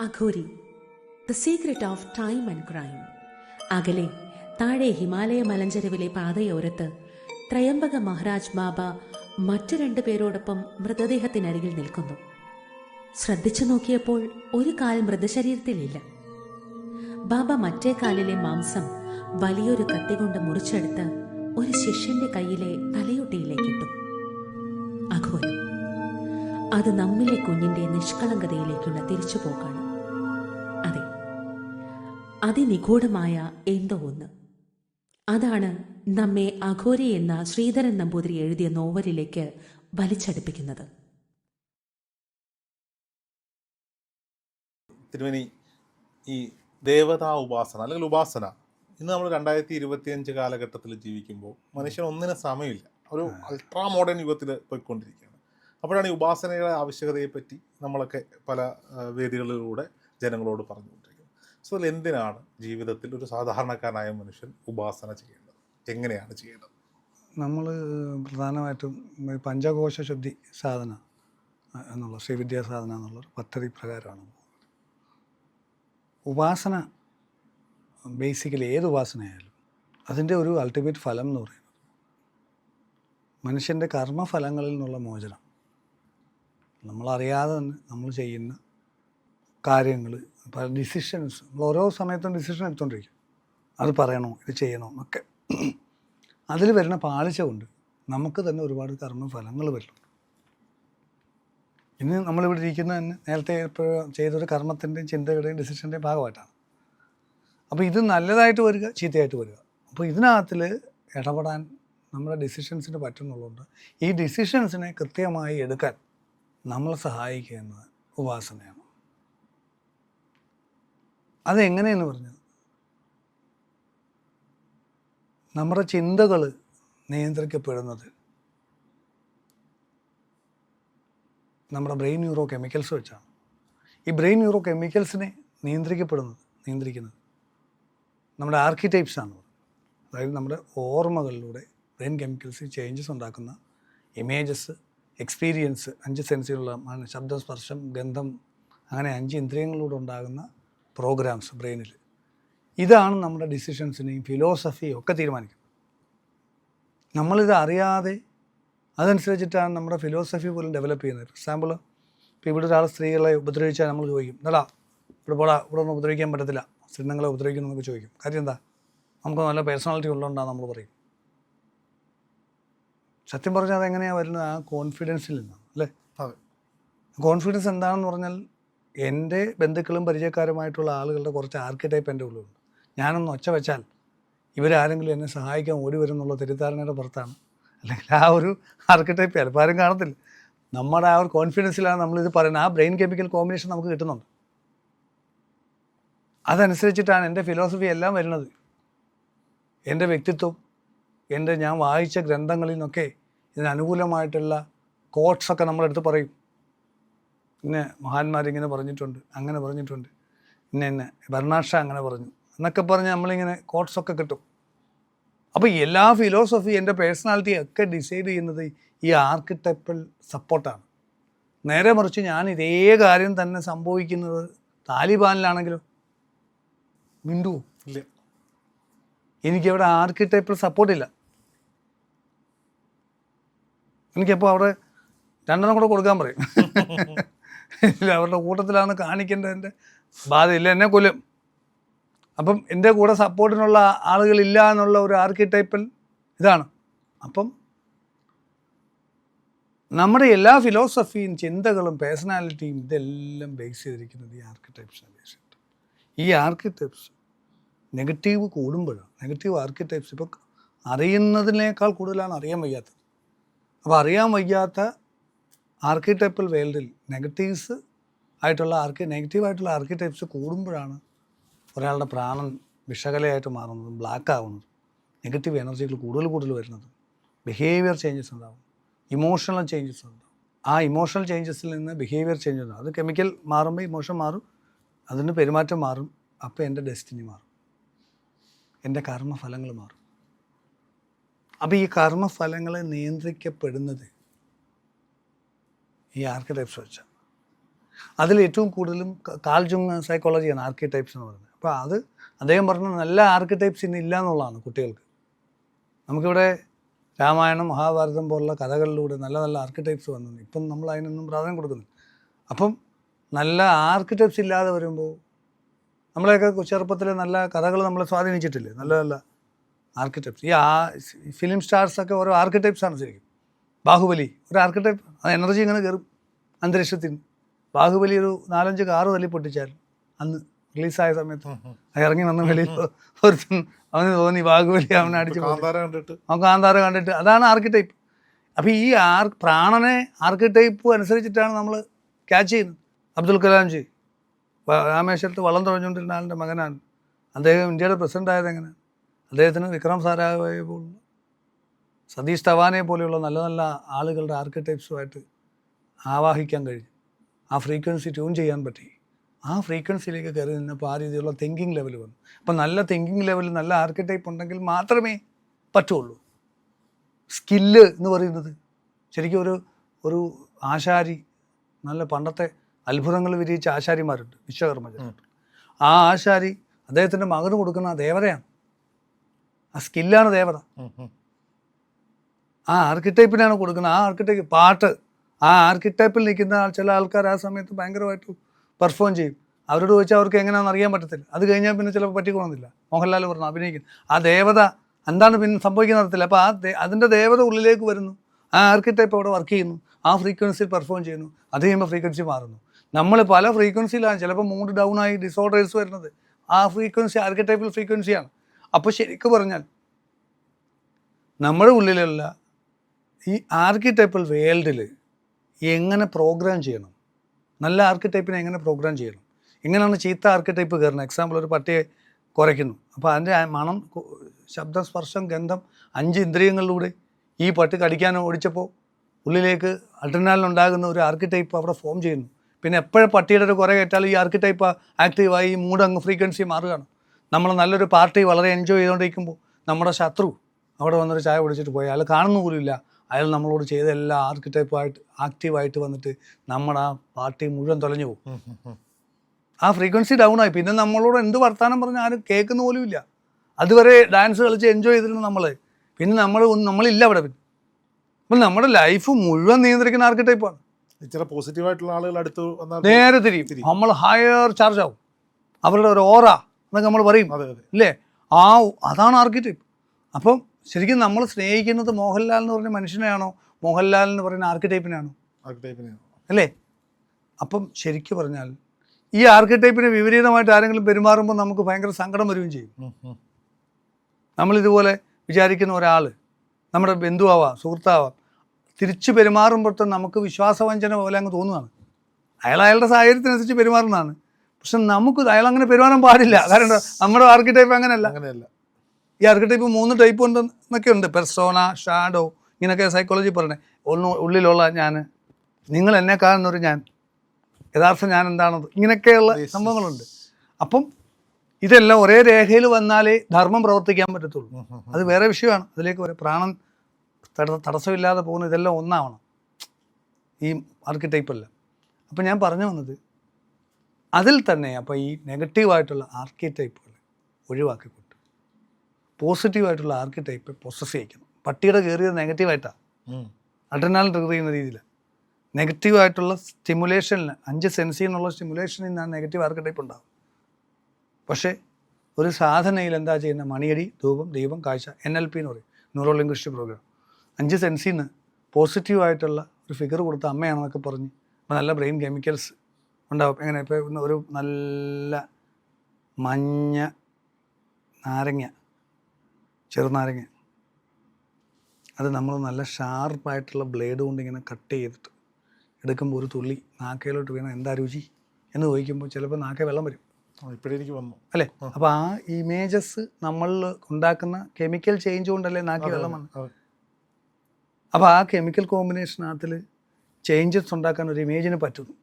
Aghori the secret of time and crime അകലെ താഴെ ഹിമാലയ മലഞ്ചരവിലെ പാതയോരത്ത് ത്രയംബക മഹാരാജ് ബാബ മറ്റു രണ്ടു പേരോടൊപ്പം മൃതദേഹത്തിനരികിൽ നിൽക്കുന്നു. ശ്രദ്ധിച്ചു നോക്കിയപ്പോൾ ഒരു കാൽ മൃതശരീരത്തിലില്ല. ബാബ മറ്റേ കാലിലെ മാംസം വലിയൊരു കത്തി കൊണ്ട് മുറിച്ചെടുത്ത് ഒരു ശിഷ്യന്റെ കയ്യിലെ തലയൊട്ടിയിലേക്കിട്ടു. അഘോരം അത് നമ്മിലെ കുഞ്ഞിന്റെ നിഷ്കളങ്കതയിലേക്കുള്ള തിരിച്ചുപോക്കാണ്. അതിനിഗൂഢമായ എന്തോ ഒന്ന്. അതാണ് നമ്മെ അഘോരി എന്ന ശ്രീധരൻ നമ്പൂതിരി എഴുതിയ നോവലിലേക്ക് വലിച്ചടുപ്പിക്കുന്നത്. തിരുമേനി ഈ ദേവതാ ഉപാസന അല്ലെങ്കിൽ ഉപാസന ഇന്ന് നമ്മൾ രണ്ടായിരത്തി ഇരുപത്തിയഞ്ച് കാലഘട്ടത്തിൽ ജീവിക്കുമ്പോൾ മനുഷ്യൻ ഒന്നിന് സമയമില്ല. ഒരു അൾട്രാ മോഡേൺ യുഗത്തിൽ പോയിക്കൊണ്ടിരിക്കുകയാണ്. അപ്പോഴാണ് ഈ ഉപാസനയുടെ ആവശ്യകതയെപ്പറ്റി നമ്മളൊക്കെ പല വേദികളിലൂടെ ജനങ്ങളോട് പറഞ്ഞുകൊണ്ടിരിക്കുന്നത് സോ എന്തിനാണ് ജീവിതത്തിൽ ഒരു സാധാരണക്കാരനായ മനുഷ്യൻ ഉപാസന ചെയ്യേണ്ടത്? എങ്ങനെയാണ് ചെയ്യേണ്ടത്? നമ്മൾ പ്രധാനമായിട്ടും പഞ്ചകോശ ശുദ്ധി സാധന എന്നുള്ള ശ്രീവിദ്യാ സാധന എന്നുള്ള പദ്ധതി പ്രകാരമാണ് ഉപാസന ബേസിക്കലി ഏത് ഉപാസനയായാലും അതിന്റെ ഒരു അൾട്ടിമേറ്റ് ഫലം എന്ന് പറയുന്നത് മനുഷ്യന്റെ കർമ്മഫലങ്ങളിൽ നിന്നുള്ള മോചനം. നമ്മളറിയാതെ തന്നെ നമ്മൾ ചെയ്യുന്ന കാര്യങ്ങൾ പല ഡിസിഷൻസ് ഓരോ സമയത്തും ഡിസിഷൻ എടുത്തുകൊണ്ടിരിക്കും അത് പറയണോ ഇത് ചെയ്യണോ എന്നൊക്കെ. അതിൽ വരുന്ന പാളിച്ച കൊണ്ട് നമുക്ക് തന്നെ ഒരുപാട് കർമ്മഫലങ്ങൾ വരുന്നുണ്ട് ഇന്ന് നമ്മളിവിടെ ഇരിക്കുന്ന തന്നെ നേരത്തെ ചെയ്തൊരു കർമ്മത്തിന്റെയും ചിന്തയുടെയും ഡിസിഷന്റെയും ഭാഗമായിട്ടാണ്. അപ്പോൾ ഇത് നല്ലതായിട്ട് വരിക ചീത്തയായിട്ട് വരിക. അപ്പോൾ ഇതിനകത്തിൽ ഇടപെടാൻ നമ്മുടെ ഡിസിഷൻസിന് പറ്റുന്നുള്ളതുകൊണ്ട് ഈ ഡിസിഷൻസിനെ കൃത്യമായി എടുക്കാൻ നമ്മളെ സഹായിക്കുന്നത് ഉപാസനയാണ്. അതെങ്ങനെയെന്ന് പറഞ്ഞത് നമ്മുടെ ചിന്തകൾ നിയന്ത്രിക്കപ്പെടുന്നത് നമ്മുടെ ബ്രെയിൻ ന്യൂറോ കെമിക്കൽസ് വെച്ചാണ്. ഈ ബ്രെയിൻ ന്യൂറോ കെമിക്കൽസിനെ നിയന്ത്രിക്കപ്പെടുന്നത് നിയന്ത്രിക്കുന്നത് നമ്മുടെ ആർക്കിടൈപ്സ് ആണ്. അതായത് നമ്മുടെ ഓർമ്മകളിലൂടെ ബ്രെയിൻ കെമിക്കൽസ് ചേഞ്ചസ് ഉണ്ടാക്കുന്ന ഇമേജസ് എക്സ്പീരിയൻസ് അഞ്ച് സെൻസിലുള്ള മ- ശബ്ദം സ്പർശം ഗന്ധം അങ്ങനെ അഞ്ച് ഇന്ദ്രിയങ്ങളിലൂടെ ഉണ്ടാകുന്ന പ്രോഗ്രാംസ് ബ്രെയിനിൽ. ഇതാണ് നമ്മുടെ ഡിസിഷൻസിനെയും ഫിലോസഫിയും ഒക്കെ തീരുമാനിക്കുന്നത്. നമ്മളിത് അറിയാതെ അതനുസരിച്ചിട്ടാണ് നമ്മുടെ ഫിലോസഫി പോലും ഡെവലപ്പ് ചെയ്യുന്നത്. ഫോർ എക്സാമ്പിൾ ഇപ്പോൾ ഇവിടെ ഒരാൾ സ്ത്രീകളെ ഉപദ്രവിച്ചാൽ നമ്മൾ ചോദിക്കും എന്നടാ ഇവിടെ പോടാ ഇവിടെ ഒന്നും ഉപദ്രവിക്കാൻ പറ്റത്തില്ല. സ്ത്രീകളെ ഉപദ്രവിക്കുന്നു എന്നൊക്കെ ചോദിക്കും. കാര്യം എന്താ? നമുക്ക് നല്ല പേഴ്സണാലിറ്റി ഉള്ളതുകൊണ്ടാണ് നമ്മൾ പറയും സത്യം പറഞ്ഞാൽ അതെങ്ങനെയാണ് വരുന്നത്? ആ കോൺഫിഡൻസിൽ നിന്നാണ് അല്ലേ? കോൺഫിഡൻസ് എന്താണെന്ന് പറഞ്ഞാൽ എന്റെ ബന്ധുക്കളും പരിചയക്കാരുമായിട്ടുള്ള ആളുകളുടെ കുറച്ച് ആർക്കിടൈപ്പ് എന്റെ ഉള്ളിലുണ്ട്. ഞാനൊന്ന് ഒച്ച വെച്ചാൽ ഇവരാരെങ്കിലും എന്നെ സഹായിക്കാൻ ഓടി വരും എന്നുള്ള തെറ്റിദ്ധാരണയുടെ പുറത്താണ്. അല്ലെങ്കിൽ ആ ഒരു ആർക്കിടൈപ്പ് ചിലപ്പോൾ ആരും കാണത്തില്ല. നമ്മുടെ ആ ഒരു കോൺഫിഡൻസിലാണ് നമ്മളിത് പറയുന്നത്. ആ ബ്രെയിൻ കെമിക്കൽ കോമ്പിനേഷൻ നമുക്ക് കിട്ടുന്നുണ്ട്. അതനുസരിച്ചിട്ടാണ് എന്റെ ഫിലോസഫി എല്ലാം വരുന്നത്. എന്റെ വ്യക്തിത്വം എന്റെ ഞാൻ വായിച്ച ഗ്രന്ഥങ്ങളിൽ നിന്നൊക്കെ ഇതിനനുകൂലമായിട്ടുള്ള കോട്ട്സൊക്കെ നമ്മളെടുത്ത് പറയും. ഇന്നെ മഹാന്മാരിങ്ങനെ പറഞ്ഞിട്ടുണ്ട് അങ്ങനെ പറഞ്ഞിട്ടുണ്ട്. ഇന്ന ഇന്ന ബർണാഷ അങ്ങനെ പറഞ്ഞു. എന്നൊക്കെ പറഞ്ഞ് നമ്മളിങ്ങനെ കോട്ട്സൊക്കെ കിട്ടും. അപ്പോൾ എല്ലാ ഫിലോസഫി എന്റെ പേഴ്സണാലിറ്റി ഒക്കെ ഡിസൈഡ് ചെയ്യുന്നത് ഈ ആർക്കിടെപ്പിൾ സപ്പോർട്ടാണ് നേരെ മറിച്ച് ഞാൻ ഇതേ കാര്യം തന്നെ സംഭവിക്കുന്നത് താലിബാനിലാണെങ്കിലും. മിണ്ടുവോ ഇല്ല. എനിക്കവിടെ ആർക്കിടെപ്പിൾ സപ്പോർട്ടില്ല എനിക്കപ്പോൾ അവിടെ രണ്ടെണ്ണം കൂടെ കൊടുക്കാൻ പറയും. ഇല്ല അവരുടെ കൂട്ടത്തിലാണ് കാണിക്കേണ്ടതിന്റെ ബാധയില്ല. എന്നെ കൊല്ലും. അപ്പം എന്റെ കൂടെ സപ്പോർട്ടിനുള്ള ആളുകളില്ല എന്നുള്ള ഒരു ആർക്കിടൈപ്പൽ ഇതാണ്. അപ്പം നമ്മുടെ എല്ലാ ഫിലോസഫിയും ചിന്തകളും പേഴ്സണാലിറ്റിയും ഇതെല്ലാം ബേസ് ചെയ്തിരിക്കുന്നത് ഈ ആർക്കിടൈപ്സിനെ ബേസ് ചെയ്തിട്ട് ഈ ആർക്കിടൈപ്സ് നെഗറ്റീവ് കൂടുമ്പോഴാണ്. നെഗറ്റീവ് ആർക്കിടൈപ്സ് ഇപ്പോൾ അറിയുന്നതിനേക്കാൾ കൂടുതലാണ് അറിയാൻ വയ്യാത്തത്. അപ്പോൾ അറിയാൻ വയ്യാത്ത ആർക്കിടൈപ്പൽ വേൾഡിൽ നെഗറ്റീവ്സ് ആയിട്ടുള്ള ആർക്കി നെഗറ്റീവായിട്ടുള്ള ആർക്കിടൈപ്സ് കൂടുമ്പോഴാണ് ഒരാളുടെ പ്രാണൻ വിഷകലയായിട്ട് മാറുന്നത് ബ്ലാക്ക് ആവുന്നത്. നെഗറ്റീവ് എനർജികൾ കൂടുതൽ കൂടുതൽ വരുന്നത്. ബിഹേവിയർ ചേഞ്ചസ് ഉണ്ടാവും. ഇമോഷണൽ ചേഞ്ചസ് ഉണ്ടാവും. ആ ഇമോഷണൽ ചേഞ്ചസിൽ നിന്ന് ബിഹേവിയർ ചേഞ്ച് ഉണ്ടാവും. അത് കെമിക്കൽ മാറുമ്പോൾ ഇമോഷൻ മാറും. അതിന് പെരുമാറ്റം മാറും. അപ്പോൾ എന്റെ ഡെസ്റ്റിനി മാറും. എന്റെ കർമ്മഫലങ്ങൾ മാറും. അപ്പോൾ ഈ കർമ്മഫലങ്ങളെ നിയന്ത്രിക്കപ്പെടുന്നത് ഈ ആർക്കിടൈപ്സ് വെച്ചാൽ അതിൽ ഏറ്റവും കൂടുതലും കാൽജുങ് കാൽ ജുങ് സൈക്കോളജിയാണ് ആർക്കിടൈപ്സ് എന്ന് പറയുന്നത്. അപ്പോൾ അത് അദ്ദേഹം പറഞ്ഞ നല്ല ആർക്കിടൈപ്സ് ഇന്ന് ഇല്ല എന്നുള്ളതാണ് കുട്ടികൾക്ക്. നമുക്കിവിടെ രാമായണം മഹാഭാരതം പോലുള്ള കഥകളിലൂടെ നല്ല നല്ല ആർക്കിടൈപ്സ് വന്നു. ഇപ്പം നമ്മൾ അതിനൊന്നും പ്രാധാന്യം കൊടുക്കുന്നില്ല. അപ്പം നല്ല ആർക്കിടൈപ്സ് ഇല്ലാതെ വരുമ്പോൾ നമ്മളെയൊക്കെ ചെറുപ്പത്തിൽ നല്ല കഥകൾ നമ്മളെ സ്വാധീനിച്ചിട്ടില്ലേ? നല്ല നല്ല ആർക്കിടെക്ട്സ് ഈ ആ ഫിലിം സ്റ്റാർസൊക്കെ ഓരോ ആർക്കിടെക്ട്സ് ആണ് ശരിക്കും. ബാഹുബലി ഒരു ആർക്കിടെക്ട് അത് എനർജി ഇങ്ങനെ കയറും അന്തരീക്ഷത്തിന്. ബാഹുബലി ഒരു നാലഞ്ച് കാറ് തല്ലി പൊട്ടിച്ചാൽ അന്ന് റിലീസായ സമയത്ത് ഇറങ്ങി വന്ന വെളിയിൽ ഒരുത്തൻ അവന് തോന്നി ബാഹുബലി അവനെ അടിച്ച് കണ്ടിട്ട്. അവൻ കാന്താര കണ്ടിട്ട്. അതാണ് ആർക്കിടൈപ്പ് അപ്പോൾ ഈ ആർ പ്രാണനെ ആർക്കിടൈപ്പ് അനുസരിച്ചിട്ടാണ് നമ്മൾ ക്യാച്ച് ചെയ്യുന്നത്. അബ്ദുൽ കലാംജി രാമേശ്വരത്ത് വള്ളം തുഴഞ്ഞുകൊണ്ടിരുന്ന ആളിന്റെ മകനാണ്. അദ്ദേഹം ഇന്ത്യയുടെ പ്രസിഡന്റ് ആയത് എങ്ങനെയാണ്? അദ്ദേഹത്തിന് വിക്രം സാരാഭായ പോലുള്ള സതീഷ് തവാനെ പോലെയുള്ള നല്ല നല്ല ആളുകളുടെ ആർക്കിടെക്ട്സുമായിട്ട് ആവാഹിക്കാൻ കഴിഞ്ഞു. ആ ഫ്രീക്വൻസി ട്യൂൺ ചെയ്യാൻ പറ്റി. ആ ഫ്രീക്വൻസിയിലേക്ക് കയറി നിന്നപ്പോൾ ആ രീതിയിലുള്ള തിങ്കിങ് ലെവൽ വന്നു. അപ്പം നല്ല തിങ്കിങ് ലെവൽ നല്ല ആർക്കിടെക്ട് ഉണ്ടെങ്കിൽ മാത്രമേ പറ്റുള്ളൂ. സ്കില്ല് എന്ന് പറയുന്നത് ശരിക്കും ഒരു ഒരു ആശാരി നല്ല പണ്ടത്തെ അത്ഭുതങ്ങൾ വിരിയിച്ച ആശാരിമാരുണ്ട് വിശ്വകർമ്മ ആ ആശാരി അദ്ദേഹത്തിന്റെ മകന് കൊടുക്കുന്ന ആ ദേവതയാണ്. ആ സ്കില്ലാണ് ദേവത. ആ ആർക്കിടൈപ്പിനാണ് കൊടുക്കുന്നത്. ആ ആർക്കിടൈപ്പ് പാട്ട്. ആ ആർക്കിടൈപ്പിൽ നിൽക്കുന്ന ചില ആൾക്കാർ ആ സമയത്ത് ഭയങ്കരമായിട്ട് പെർഫോം ചെയ്യും. അവരോട് ചോദിച്ചാൽ അവർക്ക് എങ്ങനെയാണെന്ന് അറിയാൻ പറ്റത്തില്ല. അത് കഴിഞ്ഞാൽ പിന്നെ ചിലപ്പോൾ പറ്റിക്കൊള്ളുന്നില്ല മോഹൻലാൽ പറഞ്ഞു അഭിനയിക്കുന്നു. ആ ദേവത എന്താണ് പിന്നെ സംഭവിക്കുന്ന നടത്തില്ല അപ്പോൾ ആ അതിന്റെ ദേവത ഉള്ളിലേക്ക് വരുന്നു. ആ ആർക്കിടൈപ്പ് അവിടെ വർക്ക് ചെയ്യുന്നു. ആ ഫ്രീക്വൻസിയിൽ പെർഫോം ചെയ്യുന്നു. അത് കഴിയുമ്പോൾ ഫ്രീക്വൻസി മാറുന്നു. നമ്മൾ പല ഫ്രീക്വൻസിയിലാണ് ചിലപ്പോൾ മൂഡ് ഡൗൺ ആയി ഡിസോർഡേഴ്സ് വരുന്നത്. ആ ഫ്രീക്വൻസി ആർക്കിടൈപ്പിൽ ഫ്രീക്വൻസിയാണ് അപ്പോൾ ശരിക്കും പറഞ്ഞാൽ നമ്മുടെ ഉള്ളിലുള്ള ഈ ആർക്കിടൈപ്പൽ വേൾഡിൽ എങ്ങനെ പ്രോഗ്രാം ചെയ്യണം? നല്ല ആർക്കിടൈപ്പിനെ എങ്ങനെ പ്രോഗ്രാം ചെയ്യണം? എങ്ങനെയാണ് ചീത്ത ആർക്കിടൈപ്പ് കയറുന്നത്. എക്സാമ്പിൾ ഒരു പട്ടിയെ കുറയ്ക്കുന്നു. അപ്പോൾ അതിന്റെ മണം ശബ്ദ സ്പർശം ഗന്ധം അഞ്ച് ഇന്ദ്രിയങ്ങളിലൂടെ ഈ പട്ടി കടിക്കാൻ ഓടിച്ചപ്പോൾ ഉള്ളിലേക്ക് അഡ്രിനാലിൻ ഉണ്ടാകുന്ന ഒരു ആർക്കിടൈപ്പ് അവിടെ ഫോം ചെയ്യുന്നു. പിന്നെ എപ്പോഴും പട്ടിയുടെ ഒരു കുറേ കേട്ടാലും ഈ ആർക്കിടൈപ്പ് ആക്റ്റീവായി ഈ മൂഡ് അങ്ങ് ഫ്രീക്വൻസി മാറുകയാണ്. നമ്മൾ നല്ലൊരു പാർട്ടി വളരെ എൻജോയ് ചെയ്തുകൊണ്ടിരിക്കുമ്പോൾ നമ്മുടെ ശത്രു അവിടെ വന്നൊരു ചായ കുടിച്ചിട്ട് പോയി. അയാൾ പോലും പോലുമില്ല അയാൾ നമ്മളോട് ചെയ്ത എല്ലാ ആർക്കിടൈപ്പായിട്ട് ആക്റ്റീവായിട്ട് വന്നിട്ട് നമ്മുടെ ആ പാർട്ടി മുഴുവൻ തൊലഞ്ഞു പോകും. ആ ഫ്രീക്വൻസി ഡൗൺ ആയി. പിന്നെ നമ്മളോട് എന്ത് വർത്താനം പറഞ്ഞാൽ ആരും കേൾക്കുന്ന പോലും ഇല്ല. അതുവരെ ഡാൻസ് കളിച്ച് എൻജോയ് ചെയ്തിരുന്നു നമ്മൾ പിന്നെ നമ്മൾ ഒന്നും നമ്മളില്ല അവിടെ പിന്നെ. അപ്പം നമ്മുടെ ലൈഫ് മുഴുവൻ നിയന്ത്രിക്കുന്ന പോസിറ്റീവായിട്ടുള്ള ആളുകൾ അടുത്ത് നേരെ തിരിയും. നമ്മൾ ഹയർ ചാർജ് ആവും. അവരുടെ ഒരു ഓറ എന്നൊക്കെ നമ്മൾ പറയും. അതെ ആ അതാണ് ആർക്കിടൈപ്പ് അപ്പം ശരിക്കും നമ്മൾ സ്നേഹിക്കുന്നത് മോഹൻലാൽ എന്ന് പറഞ്ഞ മനുഷ്യനെയാണോ? മോഹൻലാൽ എന്ന് പറയുന്ന ആർക്കിടൈപ്പിനാണോ ആർക്കിടൈപ്പിനെ അല്ലേ? അപ്പം ശരിക്കും പറഞ്ഞാൽ ഈ ആർക്കിടൈപ്പിന് വിപരീതമായിട്ട് ആരെങ്കിലും പെരുമാറുമ്പോൾ നമുക്ക് ഭയങ്കര സങ്കടം വരികയും ചെയ്യും. നമ്മൾ ഇതുപോലെ നമ്മളിതുപോലെ വിചാരിക്കുന്ന ഒരാൾ നമ്മുടെ ബന്ധുവാവാം സുഹൃത്താവാം തിരിച്ചു പെരുമാറുമ്പോഴത്തെ നമുക്ക് വിശ്വാസവഞ്ചന പോലെ അങ്ങ് തോന്നുകയാണ് അയാൾ അയാളുടെ സാഹചര്യത്തിനനുസരിച്ച് പെരുമാറുന്നതാണ്. പക്ഷെ നമുക്ക് അയാൾ അങ്ങനെ പെരുമാറാൻ പാടില്ല. കാരണം നമ്മുടെ ആർക്കിടൈപ്പ് അങ്ങനെയല്ല. അങ്ങനെയല്ല. ഈ ആർക്കിടൈപ്പ് മൂന്ന് ടൈപ്പ് ഉണ്ട് എന്നൊക്കെ ഉണ്ട്. പെർസോണ ഷാഡോ ഇങ്ങനെയൊക്കെ സൈക്കോളജി പറഞ്ഞത് ഒന്ന് ഉള്ളിലുള്ള ഞാൻ നിങ്ങൾ എന്നെ കാണുന്നൊരു ഞാൻ യഥാർത്ഥം ഞാൻ എന്താണത് ഇങ്ങനെയൊക്കെയുള്ള. സംഭവങ്ങളുണ്ട്. അപ്പം ഇതെല്ലാം ഒരേ രേഖയിൽ വന്നാലേ ധർമ്മം പ്രവർത്തിക്കാൻ പറ്റത്തുള്ളൂ. അത് വേറെ വിഷയമാണ്. അതിലേക്ക് വരെ. പ്രാണൻ തടസ്സമില്ലാതെ പോകുന്ന ഇതെല്ലാം ഒന്നാവണം. ഈ ആർക്കിടൈപ്പല്ല അപ്പം ഞാൻ പറഞ്ഞു വന്നത് അതിൽ തന്നെ അപ്പോൾ ഈ നെഗറ്റീവായിട്ടുള്ള ആർക്കിടൈപ്പുകൾ ഒഴിവാക്കിക്കൊണ്ട് പോസിറ്റീവായിട്ടുള്ള ആർക്കിടൈപ്പ് പൊസസ് ചെയ്യിക്കണം പട്ടിയുടെ കയറിയത് നെഗറ്റീവായിട്ടാണ്. അഡ്രനാൽ ട്രിഗർ ചെയ്യുന്ന രീതിയിൽ നെഗറ്റീവായിട്ടുള്ള സ്റ്റിമുലേഷനിൽ അഞ്ച് സെൻസിൽ നിന്നുള്ള സ്റ്റിമുലേഷനിൽ നിന്നാണ് നെഗറ്റീവ് ആർക്കിടൈപ്പ് ഉണ്ടാകും പക്ഷേ ഒരു സാധനയിൽ എന്താ ചെയ്യുന്നത് മണിയടി ധൂപം ദീപം കാഴ്ച എൻ എൽ പി എന്ന് പറയും. ന്യൂറോ ലിംഗ്വിസ്റ്റിക് പ്രോഗ്രാം അഞ്ച് സെൻസിൽ നിന്ന് പോസിറ്റീവായിട്ടുള്ള ഒരു ഫിഗർ കൊടുത്ത അമ്മയാണെന്നൊക്കെ പറഞ്ഞ് അപ്പോൾ നല്ല ബ്രെയിൻ കെമിക്കൽസ് ഉണ്ടാവും. എങ്ങനെ? ഇപ്പോൾ ഒരു നല്ല മഞ്ഞ നാരങ്ങ ചെറുനാരങ്ങ. അത് നമ്മൾ നല്ല ഷാർപ്പായിട്ടുള്ള ബ്ലേഡ് കൊണ്ട് ഇങ്ങനെ കട്ട് ചെയ്തിട്ട് എടുക്കുമ്പോൾ ഒരു തുള്ളി നാക്കയിലോട്ട് വീണ എന്താ രുചി എന്ന് ചോദിക്കുമ്പോൾ ചിലപ്പോൾ നാക്കെ വെള്ളം വരും. ഇപ്പോഴെനിക്ക് വന്നു. അല്ലേ? അപ്പോൾ ആ ഇമേജസ് നമ്മൾ ഉണ്ടാക്കുന്ന കെമിക്കൽ ചേഞ്ച് കൊണ്ടല്ലേ നാക്കി വെള്ളം വന്നത് അപ്പോൾ ആ കെമിക്കൽ കോമ്പിനേഷനകത്തിൽ ചേഞ്ചസ് ഉണ്ടാക്കാൻ ഒരു ഇമേജിന് പറ്റുന്നു.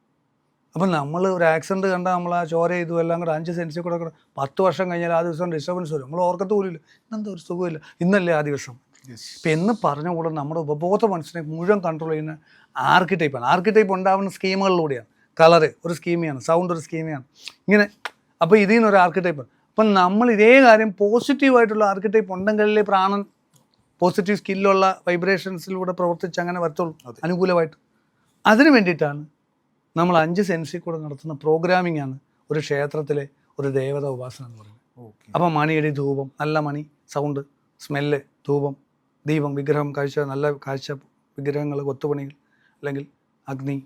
അപ്പം നമ്മൾ ഒരു ആക്സിഡന്റ് കണ്ടാൽ നമ്മൾ ആ ചോര ഇതും എല്ലാം കൂടെ അഞ്ച് സെൻസിൽ കൂടെ കൂടെ പത്ത് വർഷം കഴിഞ്ഞാൽ ആ ദിവസം ഡിസ്റ്റർബൻസ് വരും. നമ്മൾ ഓർക്കത്ത് പോലും ഇല്ല ഇന്നെന്താ ഒരു സുഖമില്ല. ഇന്നല്ലേ ആ ദിവസം. ഇപ്പം എന്ന് പറഞ്ഞ കൂടെ നമ്മുടെ ഉപബോധ മനസ്സിനെ മുഴുവൻ കൺട്രോൾ ചെയ്യുന്ന ആർക്കിടൈപ്പാണ് ആർക്കിടൈപ്പ് ഉണ്ടാവുന്ന സ്കീമുകളിലൂടെയാണ് കളറ് ഒരു സ്കീമിയാണ് സൗണ്ട് ഒരു സ്കീമിയാണ് ഇങ്ങനെ. അപ്പോൾ ഇതിൽ നിന്നൊരു ആർക്കിടൈപ്പ് അപ്പം നമ്മൾ ഇതേ കാര്യം പോസിറ്റീവായിട്ടുള്ള ആർക്കിടൈപ്പ് ഉണ്ടെങ്കിലേ പ്രാണൻ പോസിറ്റീവ് സ്കില്ലുള്ള വൈബ്രേഷൻസിലൂടെ പ്രവർത്തിച്ച് അങ്ങനെ വരത്തുള്ളൂ. അനുകൂലമായിട്ട്. അതിന് വേണ്ടിയിട്ടാണ് നമ്മൾ അഞ്ച് സെൻസിൽ കൂടെ നടത്തുന്ന പ്രോഗ്രാമിംഗ് ആണ് ഒരു ക്ഷേത്രത്തിലെ ഒരു ദേവത ഉപാസന എന്ന് പറയുന്നത്. അപ്പം മണിയടി ധൂപം നല്ല മണി സൗണ്ട് സ്മെല്ല് ധൂപം ദീപം വിഗ്രഹം കാഴ്ച നല്ല കാഴ്ച വിഗ്രഹങ്ങൾ കൊത്തുപണികൾ അല്ലെങ്കിൽ അഗ്നി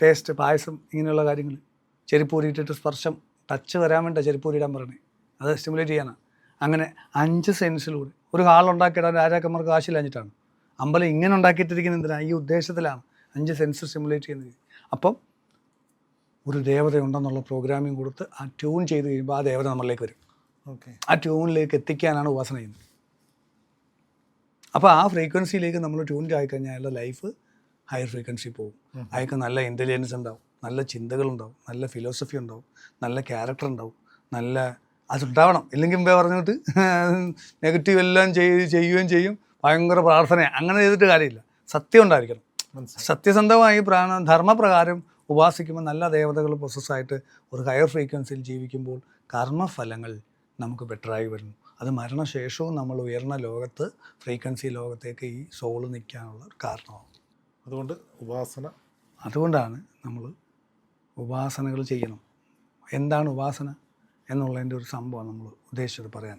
ടേസ്റ്റ് പായസം ഇങ്ങനെയുള്ള കാര്യങ്ങൾ. ചെരിപ്പൂരിയിട്ടിട്ട് സ്പർശം ടച്ച് വരാൻ വേണ്ട ചെരുപ്പൂരിടാൻ പറയണേ അത് സ്റ്റിമുലേറ്റ് ചെയ്യാനാണ് അങ്ങനെ അഞ്ച് സെൻസിലൂടെ ഒരു ഹാൾ ഉണ്ടാക്കിയിടാൻ രാജാക്കന്മാർക്ക് കാശില്ലാഞ്ഞിട്ടാണ് അമ്പലം ഇങ്ങനെ ഉണ്ടാക്കിയിട്ടിരിക്കുന്ന എന്തിനാണ് ഈ ഉദ്ദേശത്തിലാണ് അഞ്ച് സെൻസ് സ്റ്റിമുലേറ്റ് ചെയ്യുന്നത്. അപ്പം ഒരു ദേവത ഉണ്ടെന്നുള്ള പ്രോഗ്രാമിംഗ് കൊടുത്ത് ആ ട്യൂൺ ചെയ്ത് കഴിയുമ്പോൾ ആ ദേവത നമ്മളിലേക്ക് വരും. ഓക്കെ ആ ട്യൂണിലേക്ക് എത്തിക്കാനാണ് ഉപാസന ചെയ്യുന്നത്. അപ്പോൾ ആ ഫ്രീക്വൻസിയിലേക്ക് നമ്മൾ ട്യൂൺ ആയിക്കഴിഞ്ഞാൽ അയാളുടെ ലൈഫ് ഹയർ ഫ്രീക്വൻസി പോകും. അയാൾക്ക് നല്ല ഇന്റലിജൻസ് ഉണ്ടാവും നല്ല ചിന്തകളുണ്ടാവും നല്ല ഫിലോസഫി ഉണ്ടാവും നല്ല ക്യാരക്ടർ ഉണ്ടാവും നല്ല അതുണ്ടാവണം. ഇല്ലെങ്കിൽ മുമ്പേ പറഞ്ഞിട്ട് നെഗറ്റീവ് എല്ലാം ചെയ്ത് ചെയ്യുകയും ചെയ്യും. ഭയങ്കര പ്രാർത്ഥന അങ്ങനെ ചെയ്തിട്ട് കാര്യമില്ല. സത്യം ഉണ്ടായിരിക്കണം. സത്യസന്ധമായി പ്രാണ ധർമ്മപ്രകാരം ഉപാസിക്കുമ്പോൾ നല്ല ദേവതകൾ പ്രൊസസ്സായിട്ട് ഒരു ഹയർ ഫ്രീക്വൻസിയിൽ ജീവിക്കുമ്പോൾ കർമ്മഫലങ്ങൾ നമുക്ക് ബെറ്ററായി വരുന്നു. അത് മരണശേഷവും നമ്മൾ ഉയർന്ന ലോകത്ത് ഫ്രീക്വൻസി ലോകത്തേക്ക് ഈ സോൾ നിൽക്കാനുള്ള ഒരു കാരണമാണ് അതുകൊണ്ട് ഉപാസന. അതുകൊണ്ടാണ് നമ്മൾ ഉപാസനകൾ ചെയ്യണം. എന്താണ് ഉപാസന എന്നുള്ളതിന്റെ ഒരു സംഭവം നമ്മൾ ഉദ്ദേശിച്ചത് പറയാൻ.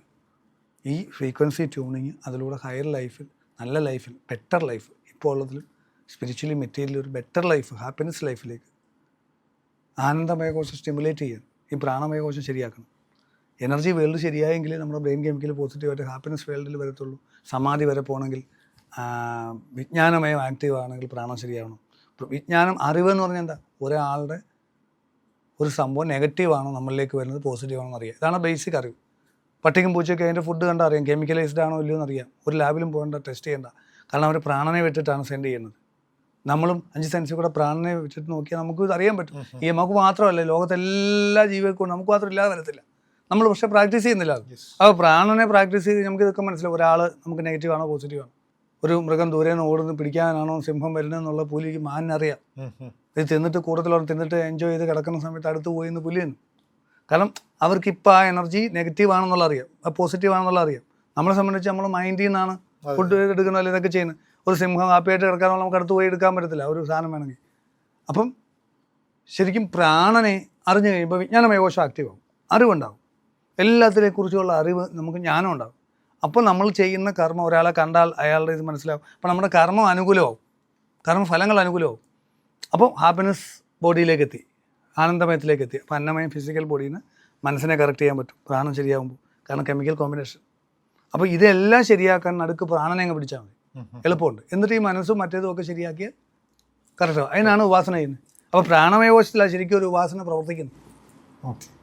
ഈ ഫ്രീക്വൻസി ട്യൂണിങ് അതിലൂടെ ഹയർ ലൈഫിൽ നല്ല ലൈഫിൽ ബെറ്റർ ലൈഫ് ഇപ്പോൾ ഉള്ളതിലും സ്പിരിച്വലി മെറ്റീരിയലി ഒരു ബെറ്റർ ലൈഫ് ഹാപ്പിനെസ് ലൈഫിലേക്ക് ആനന്ദമയകോശം സ്റ്റിമുലേറ്റ് ചെയ്യാൻ ഈ പ്രാണമയകോശം ശരിയാക്കണം. എനർജി വേൾഡ് ശരിയായെങ്കിൽ നമ്മുടെ ബ്രെയിൻ കെമിക്കൽ പോസിറ്റീവായിട്ട് ഹാപ്പിനെസ് വേൾഡിൽ വരത്തുള്ളൂ. സമാധി വരെ പോകണമെങ്കിൽ വിജ്ഞാനമയം ആക്റ്റീവ് ആണെങ്കിൽ പ്രാണം ശരിയാവണം. വിജ്ഞാനം അറിവ് എന്ന് പറഞ്ഞാൽ എന്താ? ഒരാളുടെ ഒരു സംഭവം നെഗറ്റീവാണോ നമ്മളിലേക്ക് വരുന്നത് പോസിറ്റീവ് ആണോ അറിയാം ഇതാണ് ബേസിക് അറിവ്. പട്ടിക്കും പൂച്ചയൊക്കെ അതിന്റെ ഫുഡ് കണ്ടാൽ അറിയാം. കെമിക്കലൈസ്ഡ് ആണോ ഇല്ലയോ എന്നറിയാം. ഒരു ലാബിലും പോകേണ്ട ടെസ്റ്റ് ചെയ്യേണ്ട. കാരണം അവർ പ്രാണനെ വിട്ടിട്ടാണ് സെൻഡ് ചെയ്യുന്നത്. നമ്മളും അഞ്ച് സെൻസിൽ കൂടെ പ്രാണനെ വെച്ചിട്ട് നോക്കിയാൽ നമുക്ക് അറിയാൻ പറ്റും. ഈ നമുക്ക് മാത്രമല്ല ലോകത്തെ എല്ലാ ജീവികൾക്കും നമുക്ക് മാത്രം ഇല്ലാതെ വരത്തില്ല. നമ്മൾ പക്ഷേ പ്രാക്ടീസ് ചെയ്യുന്നില്ല. അപ്പോൾ പ്രാണനെ പ്രാക്ടീസ് ചെയ്ത് നമുക്ക് ഇതൊക്കെ മനസ്സിലാവും. ഒരാൾ നമുക്ക് നെഗറ്റീവ് ആണോ പോസിറ്റീവ് ആണോ? ഒരു മൃഗം ദൂരെ നിന്ന് ഓടുന്നു പിടിക്കാനാണോ സിംഹം വരുന്നതെന്നുള്ള പുലിക്ക് മാനിനറിയാം. ഇത് തിന്നിട്ട് കൂടുതലോടെ തിന്നിട്ട് എൻജോയ് ചെയ്ത് കിടക്കുന്ന സമയത്ത് അടുത്ത് പോയി എന്ന് പുലി തന്നെ. കാരണം അവർക്ക് ഇപ്പോൾ ആ എനർജി നെഗറ്റീവ് ആണെന്നുള്ള അറിയാം. പോസിറ്റീവ് ആണെന്നുള്ള അറിയാം. നമ്മളെ സംബന്ധിച്ച് നമ്മൾ മൈൻഡിൽ നിന്നാണ് ഫുഡ് എടുക്കണോ അല്ലെങ്കിൽ ഇതൊക്കെ ചെയ്യുന്നത്. ഒരു സിംഹം ഹാപ്പിയായിട്ട് കിടക്കാനുള്ള നമുക്ക് അടുത്ത് പോയി എടുക്കാൻ പറ്റത്തില്ല. ഒരു സാധനം വേണമെങ്കിൽ. അപ്പം ശരിക്കും പ്രാണനെ അറിഞ്ഞു കഴിയുമ്പോൾ വിജ്ഞാനമയകോശം ആക്റ്റീവ് ആവും. അറിവുണ്ടാവും. എല്ലാത്തിനെ കുറിച്ചുള്ള അറിവ് നമുക്ക് ജ്ഞാനം ഉണ്ടാവും. അപ്പോൾ നമ്മൾ ചെയ്യുന്ന കർമ്മം ഒരാളെ കണ്ടാൽ അയാളുടെ ഇത് മനസ്സിലാവും. അപ്പോൾ നമ്മുടെ കർമ്മം അനുകൂലമാവും. കർമ്മഫലങ്ങൾ അനുകൂലമാവും. അപ്പോൾ ഹാപ്പിനെസ് ബോഡിയിലേക്ക് എത്തി. ആനന്ദമയത്തിലേക്ക് എത്തി. അപ്പോൾ അന്നമയം ഫിസിക്കൽ ബോഡിയിൽ നിന്ന് മനസ്സിനെ കറക്റ്റ് ചെയ്യാൻ പറ്റും. പ്രാണം ശരിയാകുമ്പോൾ കാരണം കെമിക്കൽ കോമ്പിനേഷൻ അപ്പോൾ ഇതെല്ലാം ശരിയാക്കാൻ നടുക്ക് പ്രാണനെ അങ്ങ് പിടിച്ചാൽ മതി. എളുപ്പമുണ്ട്. എന്നിട്ട് ഈ മനസ്സും മറ്റേതും ഒക്കെ ശരിയാക്കിയ കറക്റ്റ്. അതിനാണ് ഉപാസന ചെയ്യുന്നത്. അപ്പോൾ പ്രാണമയകോശത്തിലാണ് ശരിക്കും ഒരു ഉപാസന പ്രവർത്തിക്കുന്നത്. ഓക്കെ.